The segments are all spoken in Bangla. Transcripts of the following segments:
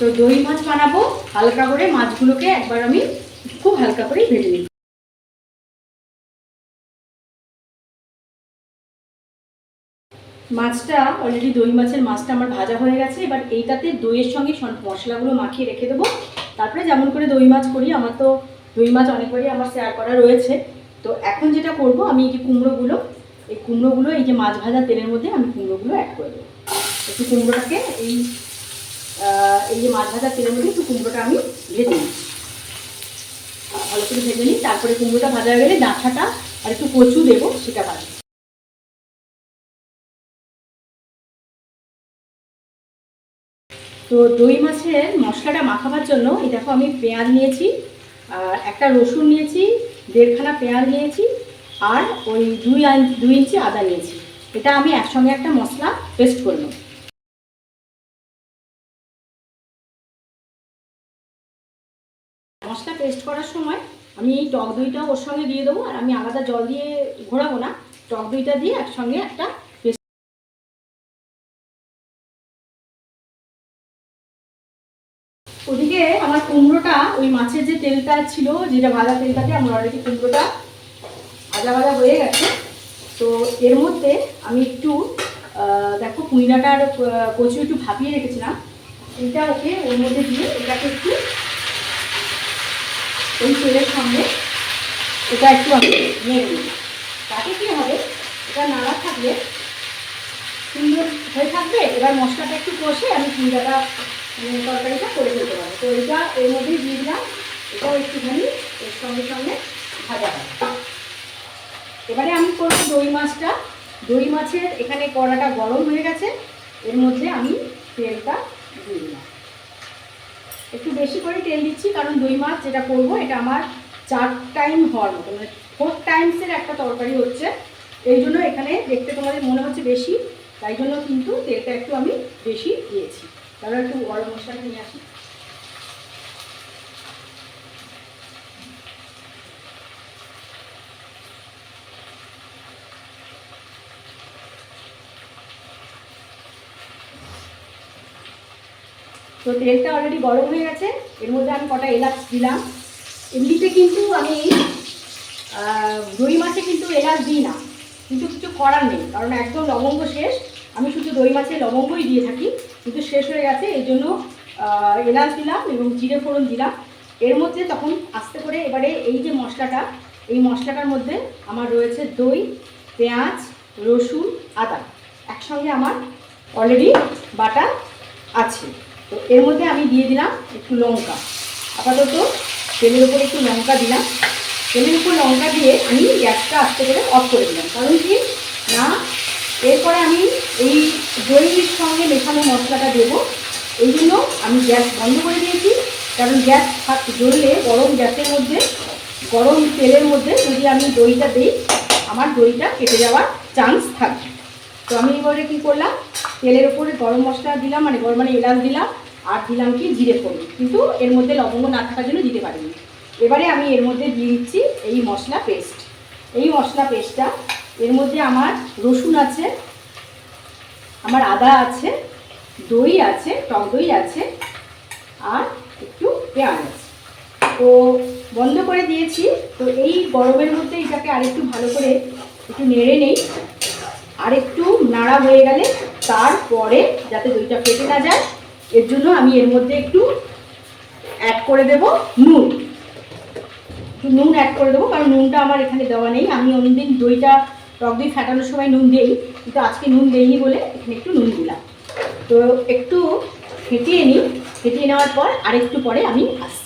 তো দই মাছ বানাবো, হালকা করে মাছগুলোকে একবার আমি খুব হালকা করে ভেজে নিই মাছটা অলরেডি দই মাছের মাছটা আমার ভাজা হয়ে গেছে, এবার এইটাতে দইয়ের সঙ্গে মশলাগুলো মাখিয়ে রেখে দেবো। তারপরে যেমন করে দই মাছ করি, আমার তো দই মাছ অনেকবারই আমার শেয়ার করা রয়েছে। তো এখন যেটা করব, আমি এই যে কুমড়োগুলো, এই কুমড়োগুলো, এই যে মাছ ভাজা তেলের মধ্যে আমি কুমড়োগুলো অ্যাড করে দেবো। একটু কুমড়োটাকে এই এই যে মাছ ভাজা তেলের মধ্যে একটু কুমড়োটা আমি ভেজে নিই। ভালো করে ভেজে নিই, তারপরে কুমড়োটা ভাজা হয়ে গেলে ডাঁটাটা আর একটু কচু দেবো, সেটা ভাজি তো দই মাছের মশলাটা মাখাবার জন্য এই দেখো আমি পেঁয়াজ নিয়েছি একটা রসুন নিয়েছি, দেড়খানা পেঁয়াজ নিয়েছি, আর ওই দুই দুই ইঞ্চি আদা নিয়েছি। এটা আমি একসঙ্গে একটা মশলা পেস্ট করে নেব। মশলা পেস্ট করার সময় আমি এই টক দইটা ওর সঙ্গে দিয়ে দেবো আর আমি আলাদা জল দিয়ে ঘোরাবো না। টক দইটা দিয়ে একসঙ্গে একটা পেস্ট ওদিকে আমার কুমড়োটা, ওই মাছের যে তেলটা ছিল, যেটা ভাজা তেলটাতে আমার অলরেডি কুমড়োটা ভাজা ভাজা হয়ে গেছে। তো এর মধ্যে আমি একটু দেখো কুইনাটার কচু একটু ভাপিয়ে রেখেছিলাম। এটা ওকে ওর মধ্যে দিয়ে এটাকে একটু ওই তেলের সঙ্গে এটা একটু আমি নেড়ে দিই তাতে কী হবে? এটা নাড়া থাকলে সুন্দর হয়ে থাকবে। এবার মশলাটা একটু কষে আমি উম, তরকারিটা করে ফেলতে পারব। তো এটা এর মধ্যেই দিলাম। এটাও একটুখানি এর সঙ্গে সঙ্গে ভাজা হবে। এবারে আমি করব দই মাছটা। দই মাছের এখানে কড়াটা গরম হয়ে গেছে। এর মধ্যে আমি তেলটা দিয়ে দিলাম। একটু বেশি করে তেল দিচ্ছি, কারণ দই মাছ যেটা করব, এটা আমার চার টাইম হওয়ার মতো। মানে ফোর টাইমসের একটা তরকারি হচ্ছে। এই জন্য এখানে দেখতে তোমাদের মনে হচ্ছে বেশি, তাই জন্য কিন্তু তেলটা একটু আমি বেশি দিয়েছি। তাহলে একটু গরম মশলাটা নিয়ে আসি। তো তেলটা অলরেডি গরম হয়ে গেছে। এর মধ্যে আমি কটা এলাচ দিলাম। এমনিতে কিন্তু আমি দই মাছে কিন্তু এলাচ দিই না। কিন্তু কিছু করার নেই, কারণ একদম লবঙ্গ শেষ। আমি শুধু দই মাছে লবঙ্গই দিয়ে থাকি, কিন্তু শেষ হয়ে গেছে। এই জন্য এলাচ দিলাম এবং জিরে ফোড়ন দিলাম। এর মধ্যে তখন আস্তে করে এবারে এই যে মশলাটা, এই মশলাটার মধ্যে আমার রয়েছে দই, পেঁয়াজ, রসুন, আদা। একসঙ্গে আমার অলরেডি বাটা আছে। তো এর মধ্যে আমি দিয়ে দিলাম একটু লঙ্কা। আপাতত তেলের উপরে একটু লঙ্কা দিলাম। তেলের উপর লঙ্কা দিয়ে আমি গ্যাসটা আস্তে করে অফ করে দিলাম। কারণ কি? না, এরপরে আমি এই দইয়ের সঙ্গে মেশানো মশলাটা দেবো। এই জন্য আমি গ্যাস বন্ধ করে দিয়েছি। কারণ গ্যাস হাত জ্বললে গরম গ্যাসের মধ্যে, গরম তেলের মধ্যে যদি আমি দইটা দিই, আমার দইটা কেটে যাওয়ার চান্স থাকবে। তো আমি এবারে কী করলাম? তেলের উপরে গরম মশলা দিলাম মানে গরম মানে এলাচ দিলাম, আর দিলাম কি? জিরে ফোড়ন। কিন্তু এর মধ্যে লবঙ্গ না থাকার জন্য দিতে পারিনি। এবারে আমি এর মধ্যে দিয়ে দিচ্ছি এই মশলা পেস্ট এই মশলা পেস্টটা এর মধ্যে আমার রসুন আছে, আমার আদা আছে, দই আছে, টক দই আছে, আর একটু পেঁয়াজ আছে। তো বন্ধ করে দিয়েছি। তো এই গরমের মধ্যে এটাকে আরেকটু ভালো করে একটু নেড়ে নেই। আর একটু নাড়া হয়ে গেলে তারপরে যাতে দইটা ফেটে না যায়, এর জন্য আমি এর মধ্যে একটু অ্যাড করে দেব নুন। একটু নুন অ্যাড করে দেবো, কারণ নুনটা আমার এখানে দেওয়া নেই। আমি অন্যদিন দইটা, টক দই ফাটানোর সময় নুন দেই কিন্তু আজকে নুন দেইনি বলে এখানে একটু নুন দিলাম। তো একটু ফেটিয়ে নিই। ফেটিয়ে নেওয়ার পর আরেকটু পরে আমি আসছি।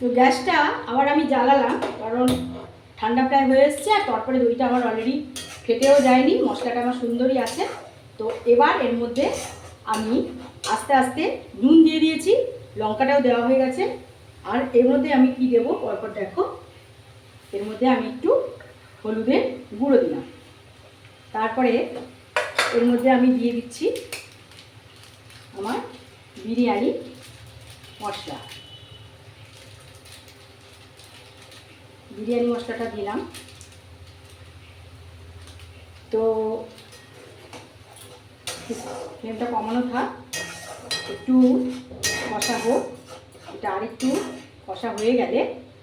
তো গ্যাসটা আবার আমি জ্বালালাম, কারণ ঠান্ডা প্রায় হয়ে এসছে আর তারপরে দইটা আমার অলরেডি ফেটেও যায়নি, মশলাটা আমার সুন্দরই আছে। তো এবার এর মধ্যে আমি আস্তে আস্তে নুন দিয়ে দিয়েছি, লঙ্কাটাও দেওয়া হয়ে গেছে। আর এর মধ্যে আমি কি দেবো? পরপর দেখো। এর মধ্যে আমি একটু হলুদের গুঁড়ো দিলাম। তারপরে এর মধ্যে আমি দিয়ে দিচ্ছি আমার বিরিয়ানি মশলা। বিরিয়ানি মশলাটা দিলাম। তো ফ্লেমটা কমানো থাক। একটু কষা হোক। এটা আর একটু কষা হয়ে গেলে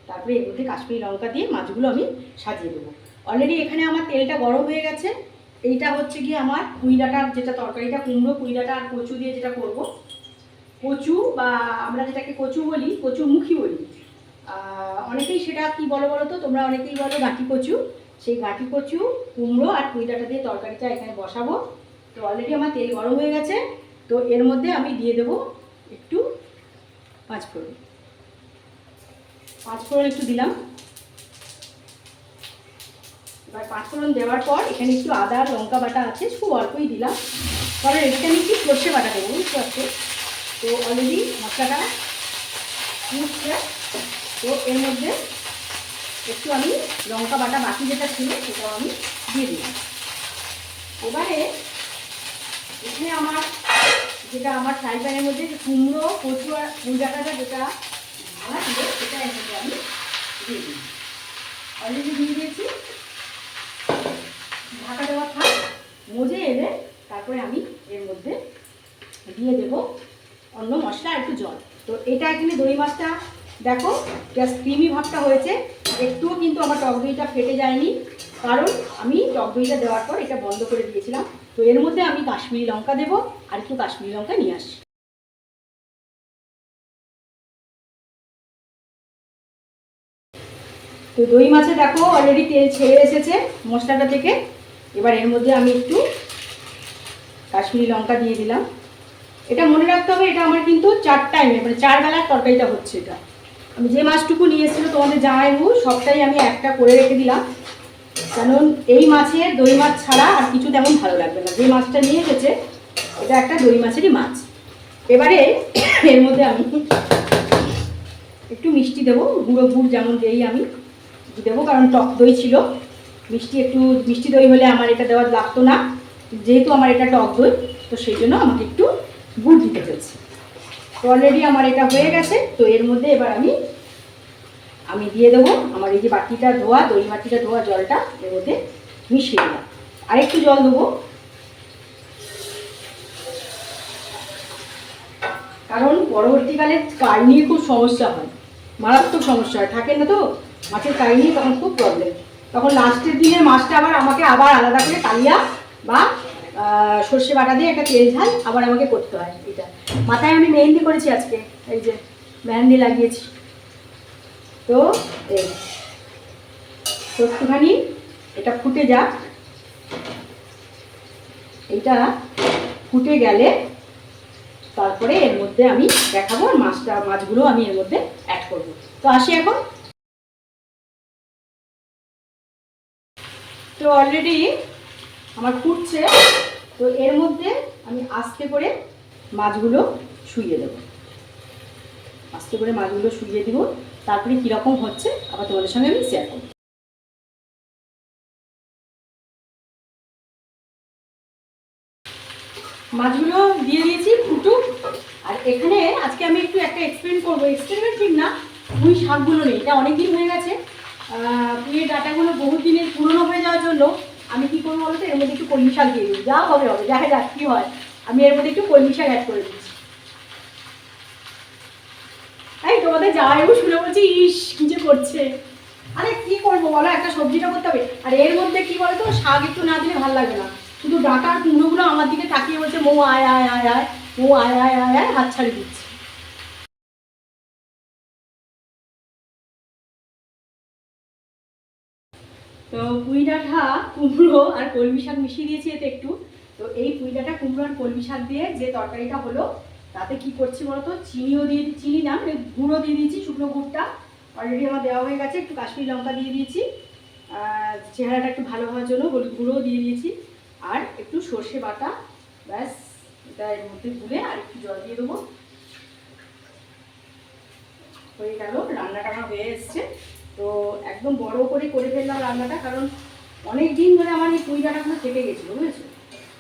তারপরে এর মধ্যে কাশ্মীরি লঙ্কা দিয়ে মাছগুলো আমি সাজিয়ে দেবো। অলরেডি এখানে আমার তেলটা গরম হয়ে গেছে। এইটা হচ্ছে গিয়ে আমার কুইলাটার যেটা তরকারিটা, কুমড়ো কুইলাটা আর কচু দিয়ে যেটা করব। কচু বা আমরা যেটাকে কচু বলি কচুর মুখী বলি অনেকেই সেটা কি বলো বলো তো? তোমরা অনেকেই বলো গাঁটি কচু। সেই গাঁটি কচু, কুমড়ো আর কুইলাটা দিয়ে তরকারিটা এখানে বসাবো। তো অলরেডি আমার তেল গরম হয়ে গেছে। তো এর মধ্যে আমি দিয়ে দেবো একটু পাঁচ ফোড়ন পাঁচ ফোড়ন একটু দিলাম। এবার পাঁচ ফোড়ন দেওয়ার পর এখানে একটু আদা, লঙ্কা বাটা আছে, খুব অল্পই দিলাম। কারণ এখানে একটু সর্ষে বাটা দেবো, বুঝতে পারছ? তো অলরেডি মশলাটা তো এর মধ্যে একটু আমি লঙ্কা বাটা বাকি যেটা ছিল সেটাও আমি দিয়ে দিলাম। এবারে এখানে আমার যেটা আমার ফ্রাই প্যানের মধ্যে যে কুমড়ো, কচু আর কুমড়াটা যেটা ভাড়া ছিল সেটা এর মধ্যে আমি দিয়ে দিই অলরেডি দিয়ে দিয়েছি। ঢাকা দেওয়া থাক, মজে এলে তারপরে আমি এর মধ্যে দিয়ে দেবো অন্য মশলা আর একটু জল। তো এটা এখানে দই মাছটা দেখো জাস্ট ক্রিমি ভাবটা হয়েছে। একটুও কিন্তু আমার টক দইটা ফেটে যায়নি, কারণ আমি টক দইটা দেওয়ার পর এটা বন্ধ করে দিয়েছিলাম। তো এর মধ্যে আমি কাশ্মীরি লঙ্কা দেবো আর একটু কাশ্মীরি লঙ্কা নিয়ে আসি তো দই মাছে দেখো অলরেডি তেল ছেড়ে এসেছে মশলাটা থেকে। এবার এর মধ্যে আমি একটু কাশ্মীরি লঙ্কা দিয়ে দিলাম। এটা মনে রাখতে হবে, এটা আমার কিন্তু চার টাইমে মানে চার বেলার তরকারিটা হচ্ছে এটা। আমি যে মাছটুকু নিয়ে এসেছিল তোমাদের জামাইবু সবটাই আমি একটা করে রেখে দিলাম। কারণ এই মাছের দই মাছ ছাড়া আর কিছু তেমন ভালো লাগবে না। যে মাছটা নিয়ে এসেছে, এটা একটা দই মাছেরই মাছ। এবারে এর মধ্যে আমি একটু মিষ্টি দেবো, গুঁড়ো গুড় যেমন দেই আমি দেবো, কারণ টক দই ছিল। মিষ্টি একটু, মিষ্টি দই হলে আমার এটা দেওয়া লাগতো না। যেহেতু আমার এটা টক দই, তো সেই জন্য আমাকে একটু গুড় দিতে হয়েছে। অলরেডি আমার এটা হয়ে গেছে, তো এর মধ্যে এবার আমি আমি দিয়ে দেবো আমার এই যে বাটিটা ধোয়া দই বাটিটা ধোয়া জলটা এর মধ্যে মিশিয়ে দিলাম। আরেকটু জল দেবো। কারণ পরবর্তীকালে কার নিয়ে খুব সমস্যা হয়। মারাত্মক সমস্যা হয়। থাকে না তো? মাছের কারি নিয়ে তখন খুব প্রবলেম তখন লাস্টের দিনে মাছটা আবার আমাকে আবার আলাদা করে কালিয়া বা সর্ষে বাটা দিয়ে একটা তেল ঝাল, আবার আমাকে করতে হয় এটা। মাথায় আমি মেহেন্দি করেছি আজকে, এই যে মেহেন্দি লাগিয়েছি। তো, এই একটুখানি এটা ফুটে যাক। এটা ফুটে গেলে তারপরে এর মধ্যে আমি দেখাবো আর মাছটা, মাছগুলো আমি এর মধ্যে অ্যাড করব। তো আসি এখন। তো অলরেডি আমার ফুটছে, তো এর মধ্যে আমি আস্তে করে মাছগুলো শুইয়ে দেবো। আস্তে করে মাছগুলো শুইয়ে দিব, তারপরে কীরকম হচ্ছে আবার তোমাদের সঙ্গে আমি শেয়ার করব। মাছগুলো দিয়ে দিয়েছি ফুটুক। আর এখানে আজকে আমি একটু একটা এক্সপেরিমেন্ট করব। এক্সপেরিমেন্ট ঠিক না, পুঁই শাকগুলো নেই, এটা অনেক দিন হয়ে গেছে। পুঁইয়ের ডাটাগুলো বহু দিনের পুরনো হয়ে যাওয়ার জন্য আমি কি করব বলতো এর মধ্যে একটু কলমি শাক দিয়ে দিই যা হবে হবে, দেখা যাক কী হয়। আমি এর মধ্যে একটু কলমি শাক অ্যাড করে দিচ্ছি। এই, তোমাদের যাওয়াইও শুনে বলছি, ইস, কি যে করছে? আরে, কি করব বলো? একটা সবজিটা করতে হবে। আর এর মধ্যে কি বলতো? শাক একটু না দিলে ভালো লাগে না। শুধু ডাটা আর কুমড়োগুলো আমার দিকে তাকিয়ে বলছে, মৌ, আয় আয় আয় আয়। মৌ, আয় আয় আয় আয়, হাত ছাড়ি দিচ্ছে। তো পুঁই ডাঁটা কুমড়ো আর কলমি শাক মিশিয়ে দিয়েছি এতে একটু। তো এই পুঁই ডাঁটা কুমড়ো আর কলমি শাক দিয়ে যে তরকারিটা হলো, তাতে কি করছি বলতো? চিনিও দিয়ে, চিনি না মানে গুঁড়ো দিয়ে দিয়েছি শুকনো গুড়টা। অলরেডি আমার দেওয়া হয়ে গেছে, একটু কাশ্মীরি লঙ্কা দিয়ে দিয়েছি। চেহারাটা একটু ভালো হওয়ার জন্য হলুদ গুঁড়োও দিয়ে দিয়েছি। আর একটু সর্ষে বাটা, ব্যাস, এটা এর মধ্যে গুলে আর একটু জল দিয়ে দেবো। হয়ে গেল, রান্নাটা আমার হয়ে এসছে। তো একদম বড় করে করে ফেললাম রান্নাটা, কারণ অনেক দিন ধরে আমার এই পুঁই ডাঁটাগুলো থেকে গেছিল, বুঝেছ?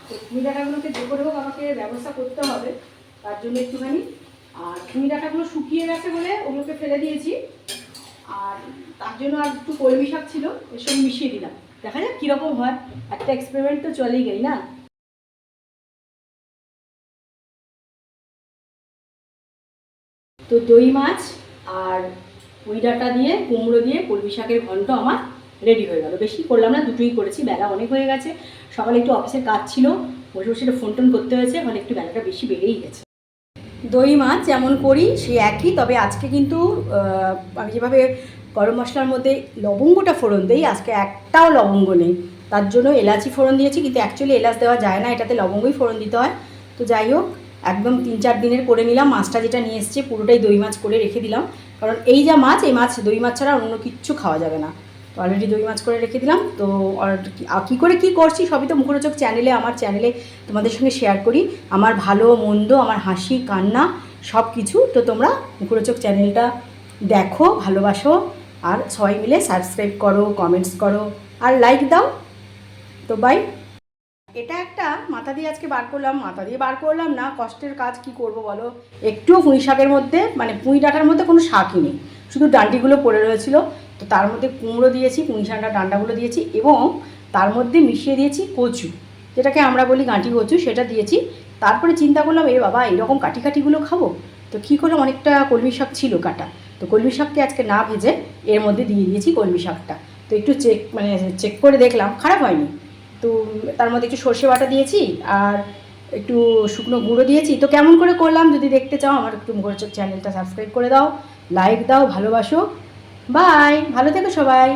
তো পুঁই ডাঁটাগুলোকে যে করে হোক আমাকে ব্যবস্থা করতে হবে, তার জন্য একটুখানি। আর পুঁই ডাঁটাগুলো শুকিয়ে গেছে বলে ওগুলোকে ফেলে দিয়েছি। আর তার জন্য আর একটু কলমি শাক ছিল সঙ্গে মিশিয়ে দিলাম। দেখা যাক কীরকম হয়, একটা এক্সপেরিমেন্ট তো চলেই গেই না? তো দই মাছ আর পুঁই ডাঁটা দিয়ে কুমড়ো দিয়ে কলমি শাকের ঘন্ট আমার রেডি হয়ে গেল। বেশি করলাম না, দুটোই করেছি, বেলা অনেক হয়ে গেছে। সকালে একটু অফিসের কাজ ছিল, বসে বসে একটু ফোন টোন করতে হয়েছে ফলে একটু বেলাটা বেশি বেড়েই গেছে। দই, মাছ যেমন করি সে একই, তবে আজকে কিন্তু আমি যেভাবে গরম মশলার মধ্যে লবঙ্গটা ফোড়ন দিই, আজকে একটাও লবঙ্গ নেই। তার জন্য এলাচি ফোড়ন দিয়েছি, কিন্তু অ্যাকচুয়ালি এলাচ দেওয়া যায় না, এটাতে লবঙ্গই ফোড়ন দিতে হয়। তো যাই হোক একদম তিন চার দিনের করে নিলাম। মাছটা যেটা নিয়ে এসছে, পুরোটাই দই মাছ করে রেখে দিলাম। কারণ এই যা মাছ, এই মাছ, দই মাছ ছাড়া অন্য কিচ্ছু খাওয়া যাবে না। তো অলরেডি দই মাছ করে রেখে দিলাম। তো আর কী করে কী করছি সবই তো মুখরোচক চ্যানেলে আমার চ্যানেলে তোমাদের সঙ্গে শেয়ার করি। আমার ভালো, মন্দ, আমার হাসি, কান্না সব কিছু তো তোমরা মুখরোচক চ্যানেলটা দেখো, ভালোবাসো। আর সবাই মিলে সাবস্ক্রাইব করো কমেন্টস করো। আর লাইক দাও। তো বাই এটা একটা মাথা দিয়ে আজকে বার করলাম, মাথা দিয়ে বার করলাম না, কষ্টের কাজ কি করব বলো? একটুও পুঁই শাকের মধ্যে মানে পুঁই ডাঁটার মধ্যে কোনো শাকই নেই। শুধু ডান্ডিগুলো পড়ে রয়েছিল, তো তার মধ্যে কুমড়ো দিয়েছি, পুঁই শাকটা ডান্ডাগুলো দিয়েছি এবং তার মধ্যে মিশিয়ে দিয়েছি কচু। যেটাকে আমরা বলি গাঁটি কচু, সেটা দিয়েছি। তারপরে চিন্তা করলাম, এ বাবা এরকম কাটি কাটিগুলো খাব? তো কী করলাম অনেকটা কলমি শাক ছিল কাটা। তো কলমি শাককে আজকে না ভেজে এর মধ্যে দিয়ে দিয়েছি কলমি শাকটা। তো একটু চেক মানে চেক করে দেখলাম, খারাপ হয়নি। তো তার মধ্যে একটু সর্ষে বাটা দিয়েছি আর একটু শুকনো গুঁড়ো দিয়েছি। তো কেমন করে করলাম যদি দেখতে চাও, আমার একটু মুখরোচক চ্যানেলটা সাবস্ক্রাইব করে দাও লাইক দাও, ভালোবাসো। বাই ভালো থেকো সবাই।